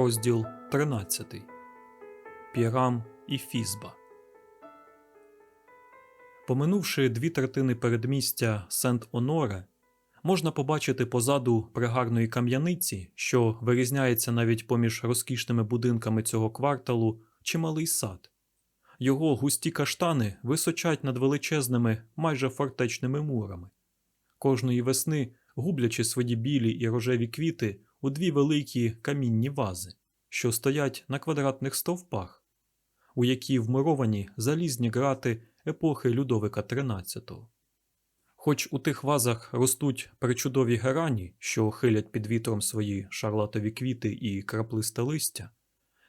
Розділ 13. Пірам і Фізба. Поминувши дві третини передмістя Сент-Оноре, можна побачити позаду пригарної кам'яниці, що вирізняється навіть поміж розкішними будинками цього кварталу, чималий сад. Його густі каштани височать над величезними, майже фортечними мурами. Кожної весни, гублячи свої білі і рожеві квіти у дві великі камінні вази, що стоять на квадратних стовпах, у які вмуровані залізні грати епохи Людовика XIII. Хоч у тих вазах ростуть причудові герані, що хилять під вітром свої шарлатові квіти і краплисте листя,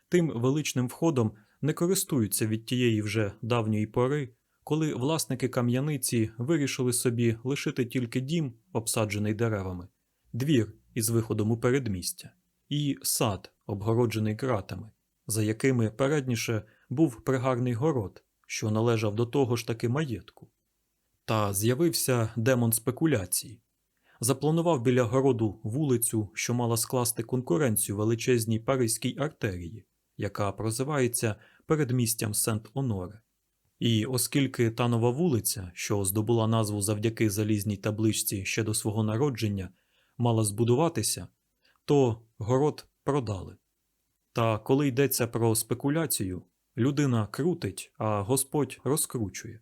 тим величним входом не користуються від тієї вже давньої пори, коли власники кам'яниці вирішили собі лишити тільки дім, обсаджений деревами, двір із виходом у передмістя, і сад, обгороджений ґратами, за якими передніше був пригарний город, що належав до того ж таки маєтку. Та з'явився демон спекуляцій. Запланував біля городу вулицю, що мала скласти конкуренцію величезній паризькій артерії, яка прозивається передмістям Сент-Оноре. І оскільки та нова вулиця, що здобула назву завдяки залізній табличці ще до свого народження, мала збудуватися, то город продали. Та коли йдеться про спекуляцію, людина крутить, а Господь розкручує.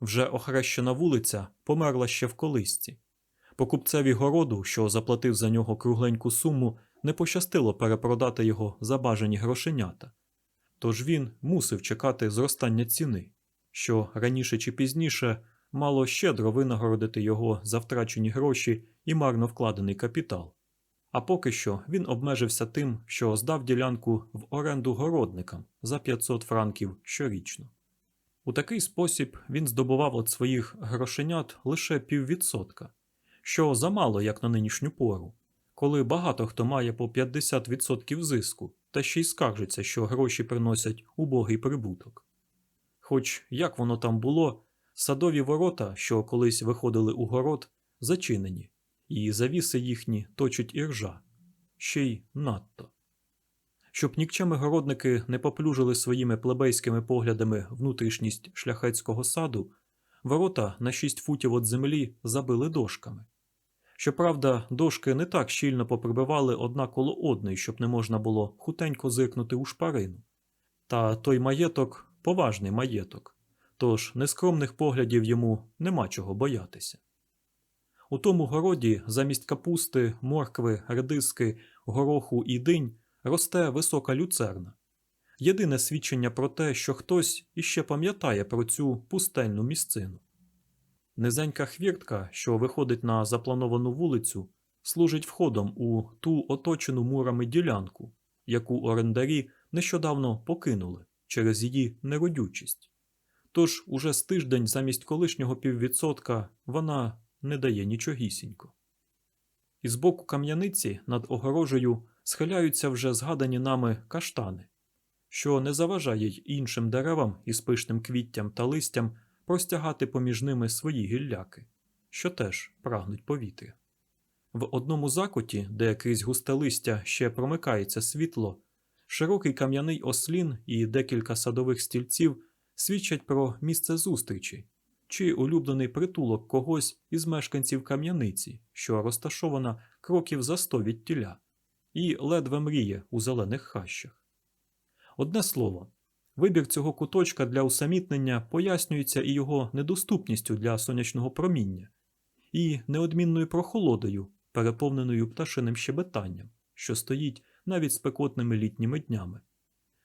Вже охрещена вулиця померла ще в колисці. Покупцеві городу, що заплатив за нього кругленьку суму, не пощастило перепродати його за бажані грошенята. Тож він мусив чекати зростання ціни, що раніше чи пізніше мало щедро винагородити його за втрачені гроші і марно вкладений капітал. А поки що він обмежився тим, що здав ділянку в оренду городникам за 500 франків щорічно. У такий спосіб він здобував від своїх грошенят лише піввідсотка, що замало як на нинішню пору, коли багато хто має по 50% зиску та ще й скаржиться, що гроші приносять убогий прибуток. Хоч як воно там було, садові ворота, що колись виходили у город, зачинені, і завіси їхні точать іржа, ще й надто. Щоб нікчеми городники не поплюжили своїми плебейськими поглядами внутрішність шляхетського саду, ворота на шість футів від землі забили дошками. Щоправда, дошки не так щільно поприбивали одна коло одної, щоб не можна було хутенько зиркнути у шпарину. Та той маєток поважний маєток, тож нескромних поглядів йому нема чого боятися. У тому городі замість капусти, моркви, редиски, гороху і динь росте висока люцерна. Єдине свідчення про те, що хтось іще пам'ятає про цю пустельну місцину. Низенька хвіртка, що виходить на заплановану вулицю, служить входом у ту оточену мурами ділянку, яку орендарі нещодавно покинули через її неродючість. Тож уже з тиждень замість колишнього піввідсотка вона не дає нічогісінько. І з боку кам'яниці над огорожею схиляються вже згадані нами каштани, що не заважає й іншим деревам із пишним квіттям та листям простягати поміж ними свої гілляки, що теж прагнуть повітря. В одному закуті, де крізь густе листя ще промикається світло, широкий кам'яний ослін і декілька садових стільців свідчать про місце зустрічі чи улюблений притулок когось із мешканців кам'яниці, що розташована кроків за сто від тіля, і ледве мріє у зелених хащах. Одне слово, вибір цього куточка для усамітнення пояснюється і його недоступністю для сонячного проміння, і неодмінною прохолодою, переповненою пташиним щебетанням, що стоїть навіть спекотними літніми днями,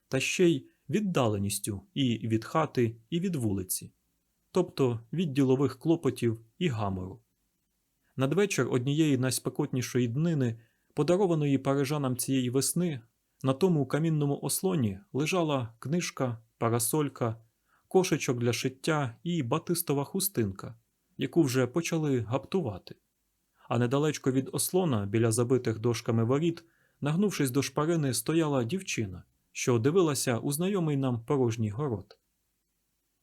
та ще й віддаленістю і від хати, і від вулиці, тобто від ділових клопотів і гамору. Надвечір однієї найспекотнішої днини, подарованої парижанам цієї весни, на тому камінному ослоні лежала книжка, парасолька, кошечок для шиття і батистова хустинка, яку вже почали гаптувати. А недалечко від ослона, біля забитих дошками воріт, нагнувшись до шпарини, стояла дівчина, що дивилася у знайомий нам порожній город.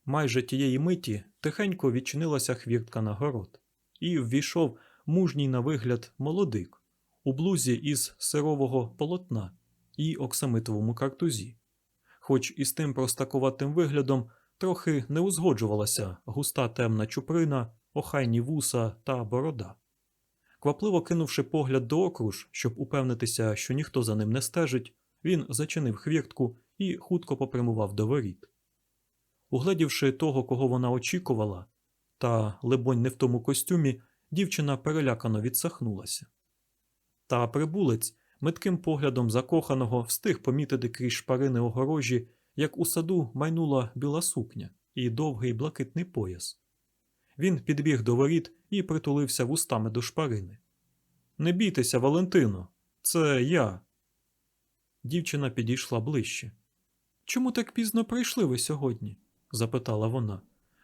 Майже тієї миті тихенько відчинилася хвіртка на город, і ввійшов мужній на вигляд молодик у блузі із сирового полотна і оксамитовому картузі, хоч із тим простакуватим виглядом трохи не узгоджувалася густа темна чуприна, охайні вуса та борода. Квапливо кинувши погляд до окруж, щоб упевнитися, що ніхто за ним не стежить, він зачинив хвіртку і хутко попрямував до воріт. Угледівши того, кого вона очікувала, та, либонь, не в тому костюмі, дівчина перелякано відсахнулася. Та прибулець метким поглядом закоханого встиг помітити крізь шпарини огорожі, як у саду майнула біла сукня і довгий блакитний пояс. Він підбіг до воріт і притулився вустами до шпарини. Не бійтеся, Валентино, це я. Дівчина підійшла ближче. Чому так пізно прийшли ви сьогодні? Запитала вона.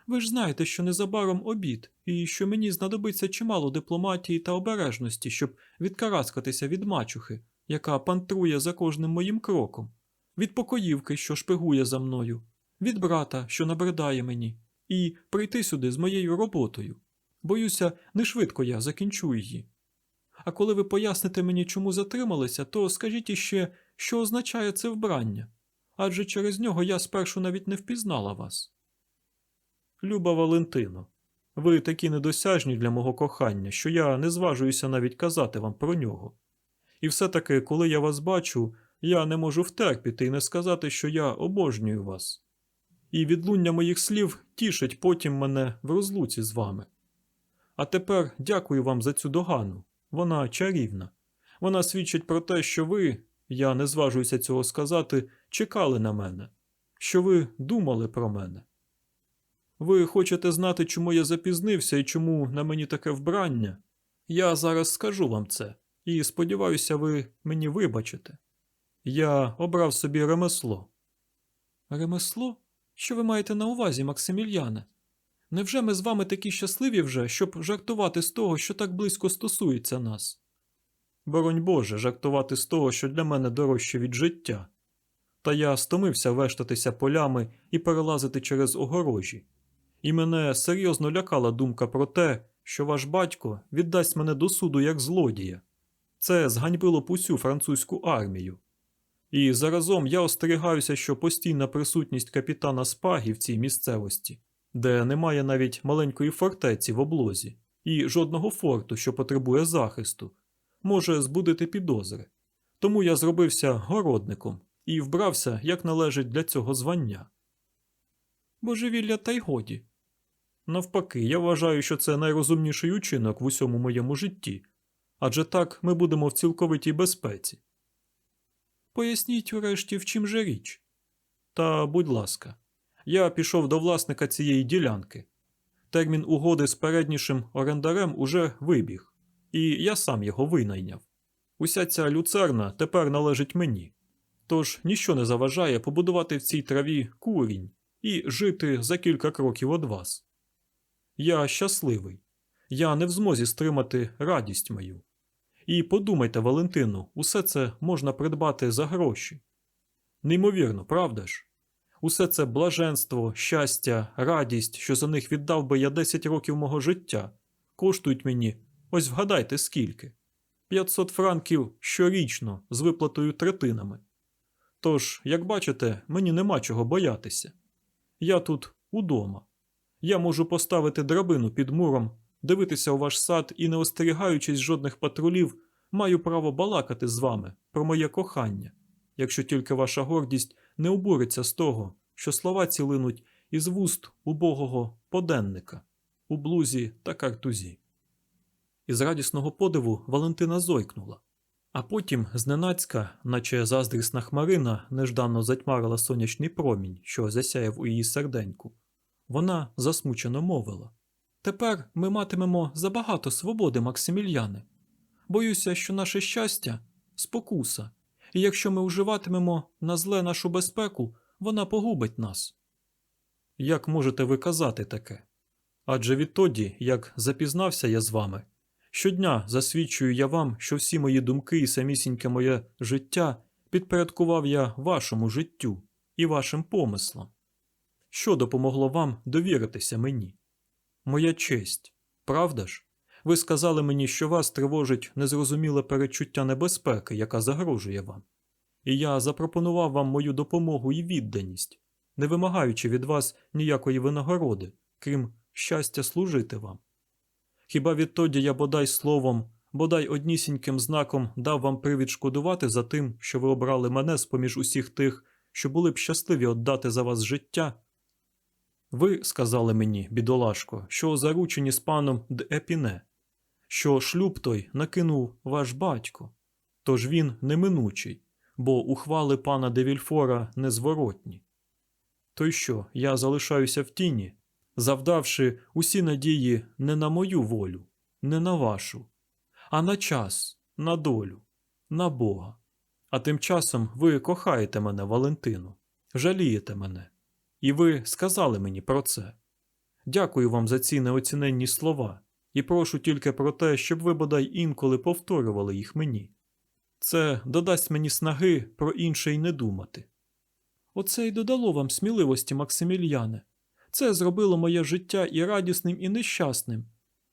Ви ж знаєте, що незабаром обід, і що мені знадобиться чимало дипломатії та обережності, щоб відкараскатися від мачухи, яка пантрує за кожним моїм кроком, від покоївки, що шпигує за мною, від брата, що набридає мені, і прийти сюди з моєю роботою. Боюся, не швидко я закінчу її. А коли ви поясните мені, чому затрималися, то скажіть іще, що означає це вбрання, адже через нього я спершу навіть не впізнала вас. Люба Валентино, ви такі недосяжні для мого кохання, що я не зважуюся навіть казати вам про нього. І все-таки, коли я вас бачу, я не можу втерпіти і не сказати, що я обожнюю вас. І відлуння моїх слів тішить потім мене в розлуці з вами. А тепер дякую вам за цю догану. Вона чарівна. Вона свідчить про те, що ви, я не зважуюся цього сказати, чекали на мене, що ви думали про мене. Ви хочете знати, чому я запізнився і чому на мені таке вбрання? Я зараз скажу вам це, і сподіваюся, ви мені вибачите. Я обрав собі ремесло. Ремесло? Що ви маєте на увазі, Максимільяне? Невже ми з вами такі щасливі вже, щоб жартувати з того, що так близько стосується нас? Боронь Боже, жартувати з того, що для мене дорожче від життя. Та я стомився вештатися полями і перелазити через огорожі. І мене серйозно лякала думка про те, що ваш батько віддасть мене до суду як злодія. Це зганьбило б усю французьку армію. І заразом я остерігаюся, що постійна присутність капітана Спагі в цій місцевості, де немає навіть маленької фортеці в облозі, і жодного форту, що потребує захисту, може збудити підозри. Тому я зробився городником і вбрався, як належить для цього звання. Божевілля та й годі. Навпаки, я вважаю, що це найрозумніший учинок в усьому моєму житті, адже так ми будемо в цілковитій безпеці. Поясніть урешті, в чим же річ. Та, будь ласка, я пішов до власника цієї ділянки. Термін угоди з переднішим орендарем уже вибіг, і я сам його винайняв. Уся ця люцерна тепер належить мені. Тож ніщо не заважає побудувати в цій траві курінь і жити за кілька кроків від вас. Я щасливий, я не в змозі стримати радість мою. І подумайте, Валентину, усе це можна придбати за гроші. Неймовірно, правда ж? Усе це блаженство, щастя, радість, що за них віддав би я 10 років мого життя, коштують мені, ось вгадайте скільки 500 франків щорічно з виплатою третинами. Тож, як бачите, мені нема чого боятися. Я тут удома. Я можу поставити драбину під муром, дивитися у ваш сад і, не остерігаючись жодних патрулів, маю право балакати з вами про моє кохання, якщо тільки ваша гордість не обуриться з того, що слова ці линуть із вуст убогого поденника у блузі та картузі. Із радісного подиву Валентина зойкнула, а потім зненацька, наче заздрісна хмарина, нежданно затьмарила сонячний промінь, що засяяв у її серденьку. Вона засмучено мовила Тепер ми матимемо забагато свободи, Максимільяне. Боюся, що наше щастя спокуса, і якщо ми вживатимемо на зле нашу безпеку, вона погубить нас. Як можете ви казати таке? Адже відтоді, як запізнався я з вами, щодня засвідчую я вам, що всі мої думки і самісіньке моє життя підпорядкував я вашому життю і вашим помислам. Що допомогло вам довіритися мені? Моя честь, правда ж? Ви сказали мені, що вас тривожить незрозуміле перечуття небезпеки, яка загрожує вам. і я запропонував вам мою допомогу і відданість, не вимагаючи від вас ніякої винагороди, крім щастя служити вам. Хіба відтоді я бодай словом, бодай однісіньким знаком дав вам привід шкодувати за тим, що ви обрали мене з поміж усіх тих, що були б щасливі віддати за вас життя? Ви сказали мені, бідолашко, що заручені з паном Д. Епіне, що шлюб той накинув ваш батько, тож він неминучий, бо ухвали пана де Вільфора незворотні. То й що, я залишаюся в тіні, завдавши усі надії не на мою волю, не на вашу, а на час, на долю, на Бога. А тим часом ви кохаєте мене, Валентину, жалієте мене. І ви сказали мені про це. Дякую вам за ці неоціненні слова і прошу тільки про те, щоб ви бодай інколи повторювали їх мені. Це додасть мені снаги про інше й не думати. Оце й додало вам сміливості, Максимільяне. Це зробило моє життя і радісним, і нещасним.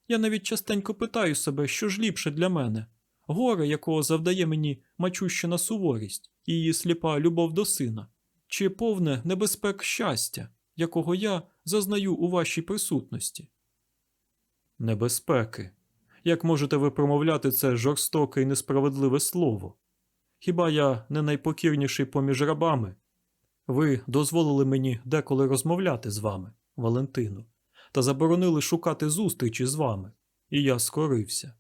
Я навіть частенько питаю себе, що ж ліпше для мене горе, якого завдає мені мачущина суворість і її сліпа любов до сина, чи повне небезпек щастя, якого я зазнаю у вашій присутності. Небезпеки. Як можете ви промовляти це жорстоке і несправедливе слово? Хіба я не найпокірніший поміж рабами? Ви дозволили мені деколи розмовляти з вами, Валентину, та заборонили шукати зустрічі з вами, і я скорився.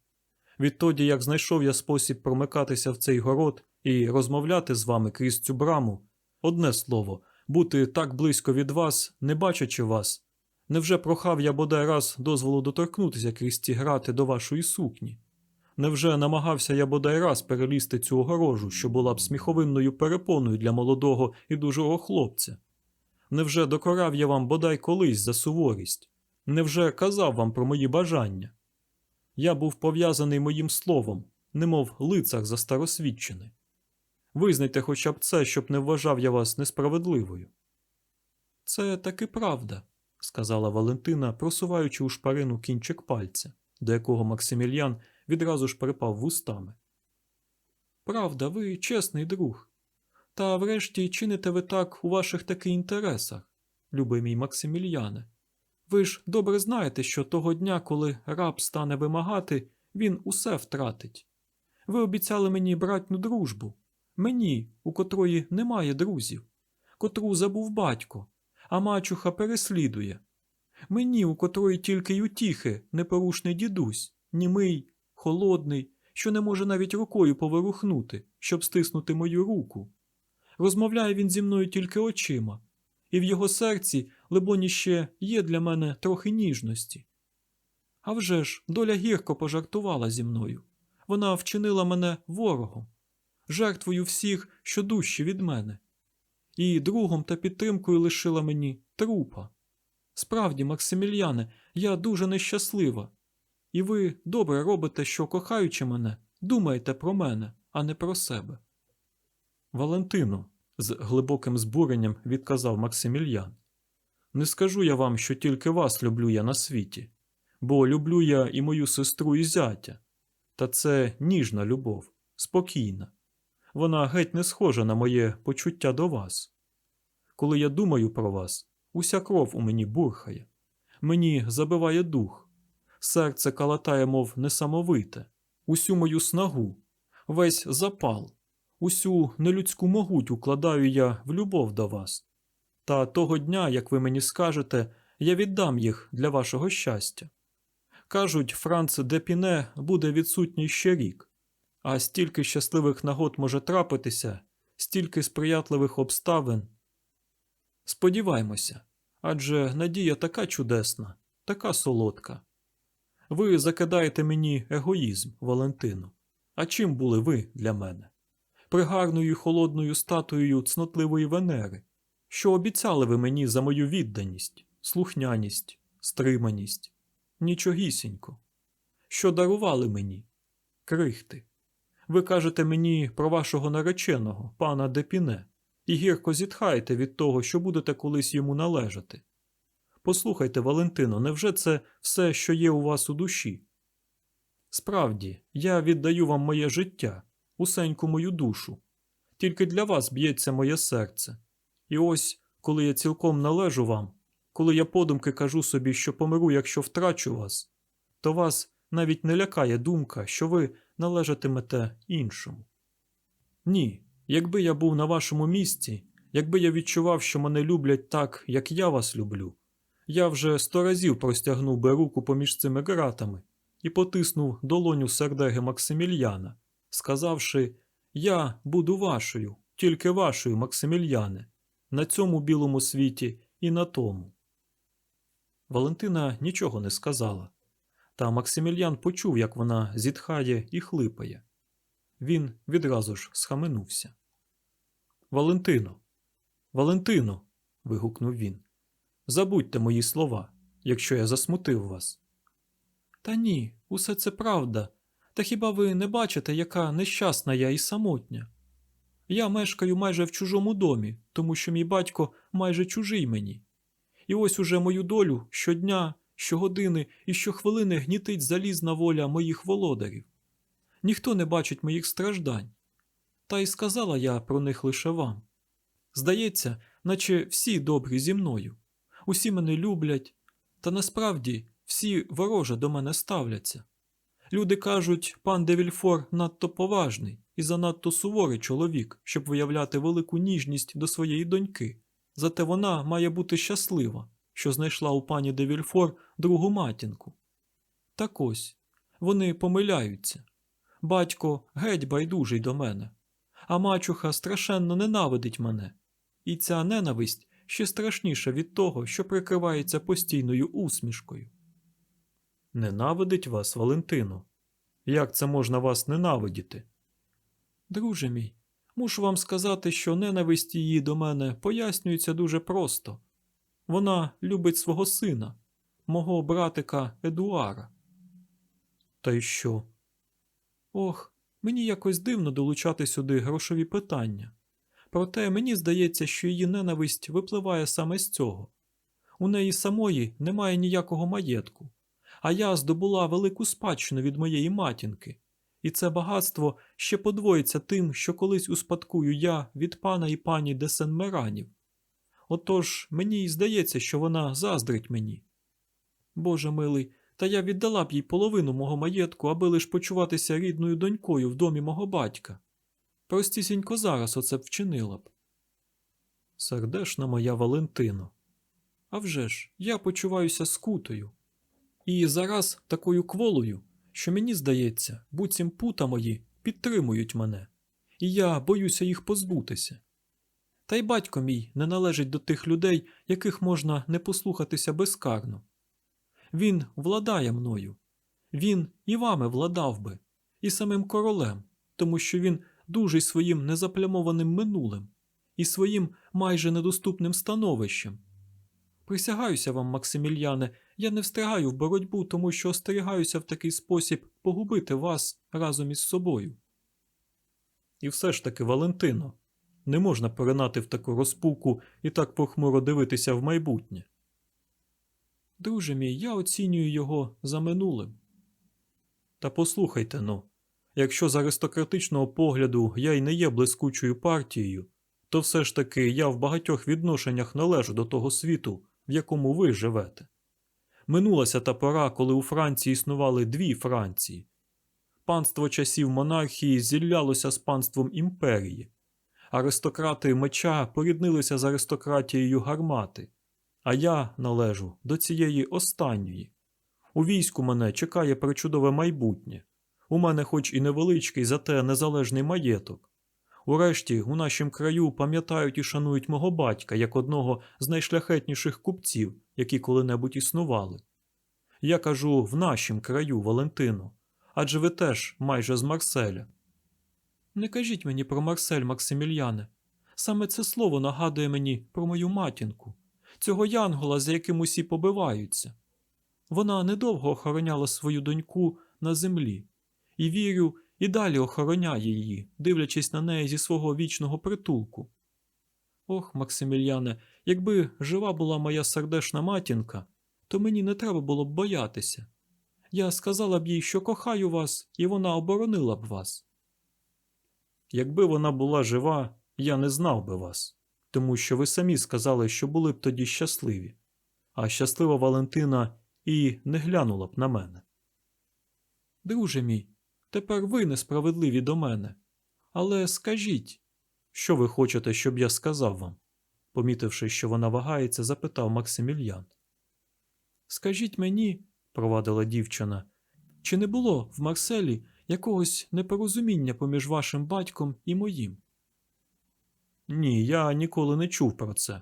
Відтоді, як знайшов я спосіб промикатися в цей город і розмовляти з вами крізь цю браму, одне слово, бути так близько від вас, не бачачи вас, невже прохав я бодай раз дозволу доторкнутися крізь ці грати до вашої сукні? Невже намагався я бодай раз перелізти цю огорожу, що була б сміховинною перепоною для молодого і дужого хлопця? Невже докорав я вам бодай колись за суворість? Невже казав вам про мої бажання? Я був пов'язаний моїм словом, немов лицар застаросвідчений. Визнайте хоча б це, щоб не вважав я вас несправедливою. Це таки правда, сказала Валентина, просуваючи у шпарину кінчик пальця, до якого Максимільян відразу ж припав вустами. Правда, ви чесний друг. Та врешті чините ви так у ваших таки інтересах, любий мій Максимільяне. Ви ж добре знаєте, що того дня, коли раб стане вимагати, він усе втратить. Ви обіцяли мені братню дружбу, мені, у котрої немає друзів, котру забув батько, а мачуха переслідує. Мені, у котрої тільки й утіхи, непорушний дідусь, німий, холодний, що не може навіть рукою поворухнути, щоб стиснути мою руку. Розмовляє він зі мною тільки очима, і в його серці, либоні, ще є для мене трохи ніжності. А вже ж, доля гірко пожартувала зі мною. Вона вчинила мене ворогом, жертвою всіх, що дужчі від мене, і другом та підтримкою лишила мені трупа. Справді, Максимільяне, я дуже нещаслива, і ви добре робите, що, кохаючи мене, думаєте про мене, а не про себе. Валентину, з глибоким збуренням відказав Максимільян. Не скажу я вам, що тільки вас люблю я на світі, бо люблю я і мою сестру і зятя. Та це ніжна любов, спокійна. Вона геть не схожа на моє почуття до вас. Коли я думаю про вас, уся кров у мені бурхає, мені забиває дух, серце калатає, мов несамовите, усю мою снагу, весь запал, усю нелюдську могуть укладаю я в любов до вас. Та того дня, як ви мені скажете, я віддам їх для вашого щастя. Кажуть, Франц Депіне буде відсутній ще рік, а стільки щасливих нагод може трапитися, стільки сприятливих обставин. Сподіваймося, адже надія така чудесна, така солодка. Ви закидаєте мені егоїзм, Валентину. А чим були ви для мене? Пригарною холодною статуєю цнотливої Венери, що обіцяли ви мені за мою відданість, слухняність, стриманість, нічогісінько. Що дарували мені? Крихти. Ви кажете мені про вашого нареченого, пана Депіне, і гірко зітхаєте від того, що будете колись йому належати. Послухайте, Валентино, невже це все, що є у вас у душі? Справді, я віддаю вам моє життя, усеньку мою душу. Тільки для вас б'ється моє серце. І ось, коли я цілком належу вам, коли я подумки кажу собі, що помру, якщо втрачу вас, то вас навіть не лякає думка, що ви належатимете іншому. Ні, якби я був на вашому місці, якби я відчував, що мене люблять так, як я вас люблю, я вже сто разів простягнув би руку поміж цими ґратами і потиснув долоню сердеги Максимільяна, сказавши Я буду вашою, тільки вашою, Максимільяне, на цьому білому світі і на тому. Валентина нічого не сказала, та Максимільян почув, як вона зітхає і хлипає. Він відразу ж схаменувся. Валентино, Валентино. вигукнув він. Забудьте мої слова, якщо я засмутив вас. Та ні, усе це правда. Та хіба ви не бачите, яка нещасна я і самотня? Я мешкаю майже в чужому домі, тому що мій батько майже чужий мені. І ось уже мою долю щодня, щогодини і щохвилини гнітить залізна воля моїх володарів. Ніхто не бачить моїх страждань. Та й сказала я про них лише вам. Здається, наче всі добрі зі мною, усі мене люблять, та насправді всі вороже до мене ставляться. Люди кажуть, пан Девільфор надто поважний і занадто суворий чоловік, щоб виявляти велику ніжність до своєї доньки. Зате вона має бути щаслива, що знайшла у пані Девільфор другу матінку. Так ось вони помиляються. Батько геть байдужий до мене, а мачуха страшенно ненавидить мене, і ця ненависть ще страшніша від того, що прикривається постійною усмішкою. Ненавидить вас, Валентино. Як це можна вас ненавидіти? Друже мій, мушу вам сказати, що ненависть її до мене пояснюється дуже просто. Вона любить свого сина, мого братика Едуара. Та й що? Ох, мені якось дивно долучати сюди грошові питання. Проте мені здається, що її ненависть випливає саме з цього. У неї самої немає ніякого маєтку, а я здобула велику спадщину від моєї матінки, і це багатство ще подвоїться тим, що колись успадкую я від пана і пані Десенмеранів. Отож мені й здається, що вона заздрить мені. Боже милий, та я віддала б їй половину мого маєтку, аби лиш почуватися рідною донькою в домі мого батька. Простісінько зараз оце б вчинила б. Сердешна моя Валентино. А вже ж, я почуваюся скутою. І зараз такою кволою, що мені здається, буцім пута мої підтримують мене, і я боюся їх позбутися. Та й батько мій не належить до тих людей, яких можна не послухатися безкарно. Він владає мною, він і вами владав би, і самим королем, тому що він дужий своїм незаплямованим минулим і своїм майже недоступним становищем. Присягаюся вам, Максимільяне, я не встигаю в боротьбу, тому що остерігаюся в такий спосіб погубити вас разом із собою. І все ж таки, Валентино, не можна поринати в таку розпуку і так похмуро дивитися в майбутнє. Друже мій, я оцінюю його за минулим. Та послухайте ну, якщо з аристократичного погляду я й не є блискучою партією, то все ж таки я в багатьох відношеннях належу до того світу, в якому ви живете. Минулася та пора, коли у Франції існували дві Франції. Панство часів монархії зіллялося з панством імперії. Аристократи меча поріднилися з аристократією гармати, а я належу до цієї останньої. У війську мене чекає причудове майбутнє. У мене, хоч і невеличкий, зате незалежний маєток. Урешті, у нашім краю пам'ятають і шанують мого батька як одного з найшляхетніших купців, які коли-небудь існували. Я кажу в нашім краю, Валентино, адже ви теж майже з Марселя. Не кажіть мені про Марсель, Максимільяне. Саме це слово нагадує мені про мою матінку, цього янгола, за яким усі побиваються. Вона недовго охороняла свою доньку на землі, і вірю, і далі охороняє її, дивлячись на неї зі свого вічного притулку. Ох, Максимільяне, якби жива була моя сердешна матінка, то мені не треба було б боятися. Я сказала б їй, що кохаю вас, і вона оборонила б вас. Якби вона була жива, я не знав би вас, тому що ви самі сказали, що були б тоді щасливі, а щаслива Валентина і не глянула б на мене. Друже мій, тепер ви несправедливі до мене. Але скажіть, що ви хочете, щоб я сказав вам? помітивши, що вона вагається, запитав Максимільян. Скажіть мені, провадила дівчина, чи не було в Марселі якогось непорозуміння поміж вашим батьком і моїм? Ні, я ніколи не чув про це.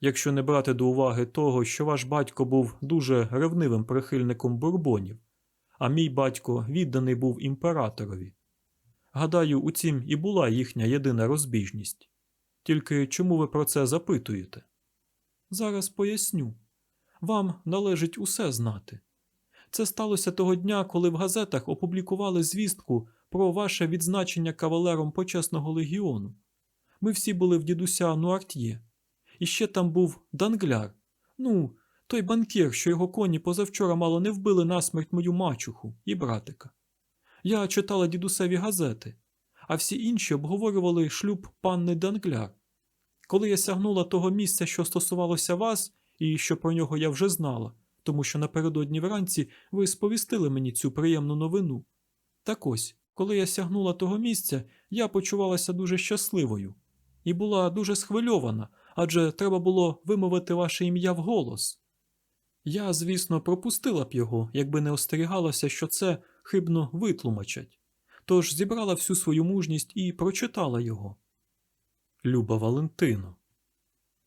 Якщо не брати до уваги того, що ваш батько був дуже ревнивим прихильником бурбонів, а мій батько відданий був імператорові. Гадаю, у цім і була їхня єдина розбіжність. Тільки чому ви про це запитуєте? Зараз поясню. Вам належить усе знати. Це сталося того дня, коли в газетах опублікували звістку про ваше відзначення кавалером почесного легіону. Ми всі були в дідуся Нуартьє. І ще там був Дангляр. Ну, той банкір, що його коні позавчора мало не вбили насмерть мою мачуху і братика. Я читала дідусеві газети, а всі інші обговорювали шлюб панни Дангляр. Коли я сягнула того місця, що стосувалося вас, і що про нього я вже знала, тому що напередодні вранці ви сповістили мені цю приємну новину. Так ось, коли я сягнула того місця, я почувалася дуже щасливою і була дуже схвильована, адже треба було вимовити ваше ім'я вголос. Я, звісно, пропустила б його, якби не остерігалася, що це хибно витлумачать, тож зібрала всю свою мужність і прочитала його. Люба Валентино.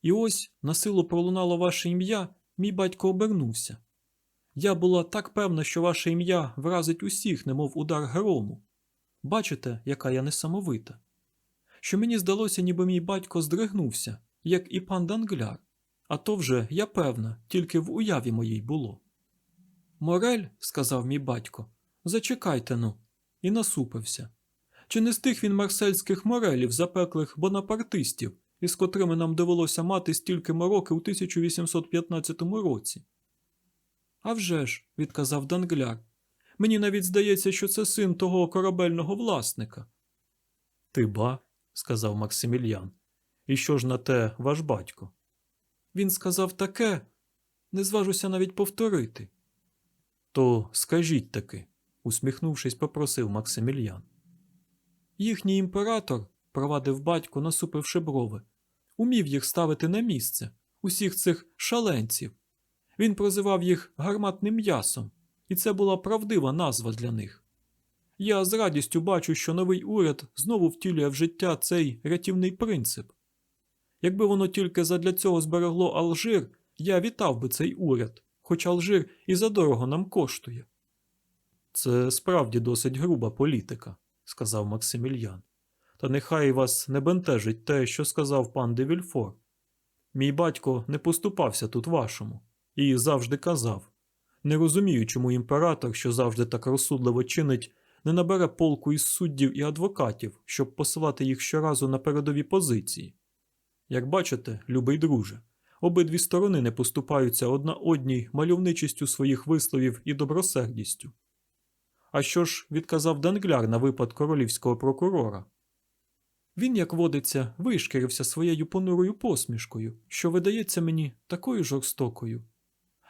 І ось на силу пролунало ваше ім'я, мій батько обернувся. Я була так певна, що ваше ім'я вразить усіх, немов удар грому. Бачите, яка я несамовита. Що мені здалося, ніби мій батько здригнувся, як і пан Дангляр, а то вже, я певна, тільки в уяві моїй було. Морель, сказав мій батько, зачекайте ну, і насупився. Чи не з тих він марсельських морелів, запеклих бонапартистів, із котрими нам довелося мати стільки мороки у 1815 році? «А вже ж», – відказав Дангляр, мені навіть здається, що це син того корабельного власника. Ти ба, сказав Максимільян. І що ж на те ваш батько? Він сказав таке, не зважуся навіть повторити. То скажіть таки, усміхнувшись, попросив Максимільян. Їхній імператор, провадив батько, насупивши брови, умів їх ставити на місце, усіх цих шаленців. Він прозивав їх гарматним м'ясом, і це була правдива назва для них. Я з радістю бачу, що новий уряд знову втілює в життя цей рятівний принцип. Якби воно тільки задля цього зберегло Алжир, я вітав би цей уряд, хоч Алжир і задорого нам коштує. Це справді досить груба політика, сказав Максимільян. Та нехай вас не бентежить те, що сказав пан де Вільфор. Мій батько не поступався тут вашому і завжди казав не розумію, чому імператор, що завжди так розсудливо чинить, не набере полку із суддів і адвокатів, щоб посилати їх щоразу на передові позиції. Як бачите, любий друже, обидві сторони не поступаються одна одній мальовничістю своїх висловів і добросердістю. А що ж відказав Дангляр на випад королівського прокурора? Він, як водиться, вишкірився своєю понурою посмішкою, що видається мені такою жорстокою.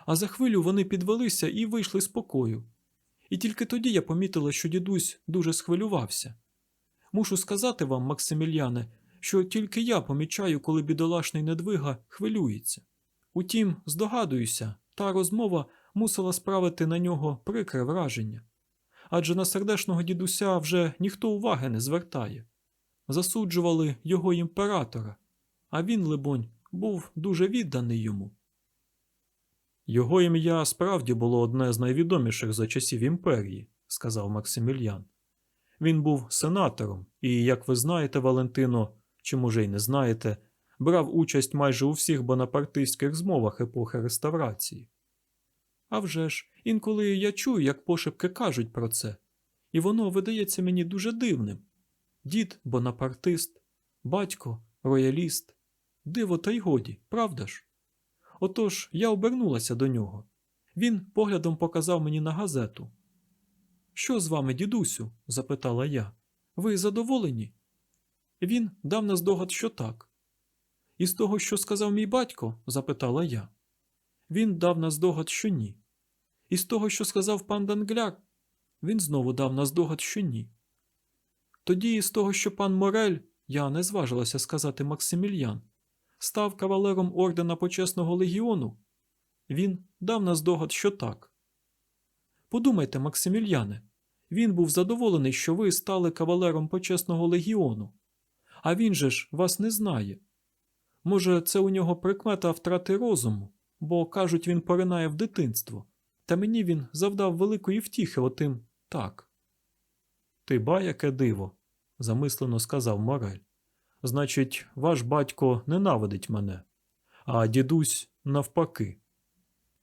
А за хвилю вони підвелися і вийшли з покою. І тільки тоді я помітила, що дідусь дуже схвилювався. Мушу сказати вам, Максимільяне, що тільки я помічаю, коли бідолашний недвига хвилюється. Утім, здогадуюся, та розмова мусила справити на нього прикре враження. Адже на сердешного дідуся вже ніхто уваги не звертає. Засуджували його імператора, а він, либонь, був дуже відданий йому. Його ім'я справді було одне з найвідоміших за часів імперії, сказав Максимільян. Він був сенатором і, як ви знаєте, Валентино, чи може й не знаєте, брав участь майже у всіх бонапартистських змовах епохи реставрації. А вже ж, інколи я чую, як пошепки кажуть про це, і воно видається мені дуже дивним. Дід бонапартист, батько рояліст. Диво, та й годі, правда ж? Отож я обернулася до нього. Він поглядом показав мені на газету. Що з вами, дідусю? запитала я. Ви задоволені? Він дав на здогад, що так. Із того, що сказав мій батько? запитала я. Він дав на здогад, що ні. Із того, що сказав пан Дангляр, він знову дав на здогад, що ні. Тоді із того, що пан Морель, я не зважилася сказати Максимільян, став кавалером ордена почесного легіону, він дав на здогад, що так. Подумайте, Максимільяне, він був задоволений, що ви стали кавалером почесного легіону. А він же ж вас не знає. Може, це у нього прикмета втрати розуму, бо, кажуть, він поринає в дитинство, та мені він завдав великої втіхи отим так. Ти ба, яке диво, замислено сказав Морель. Значить, ваш батько ненавидить мене, а дідусь навпаки.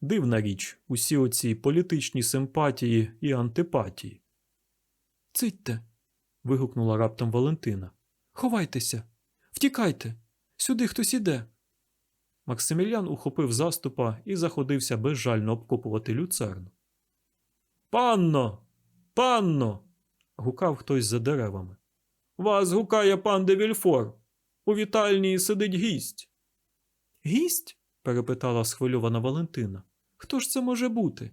Дивна річ, усі оці політичні симпатії і антипатії. Цитьте. вигукнула раптом Валентина. Ховайтеся, втікайте, сюди хтось іде. Максимілян ухопив заступа і заходився безжально обкопувати люцерну. Панно! Панно! гукав хтось за деревами. Вас гукає пан де Вільфор. У вітальні сидить гість. Гість? перепитала схвильована Валентина. Хто ж це може бути?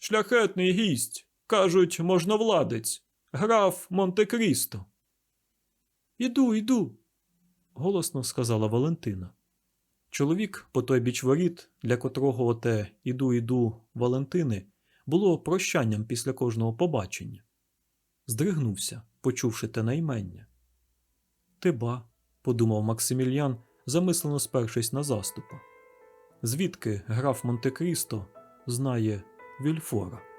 Шляхетний гість. Кажуть, можновладець, граф Монте-Крісто. Іду, іду, голосно сказала Валентина. Чоловік по той біч воріт, для котрого оте іду, іду Валентини, було прощанням після кожного побачення. Здригнувся, почувши те наймення. Ти ба, подумав Максимільян, замислено спершись на заступа. Звідки граф Монте-Крісто знає Вільфора?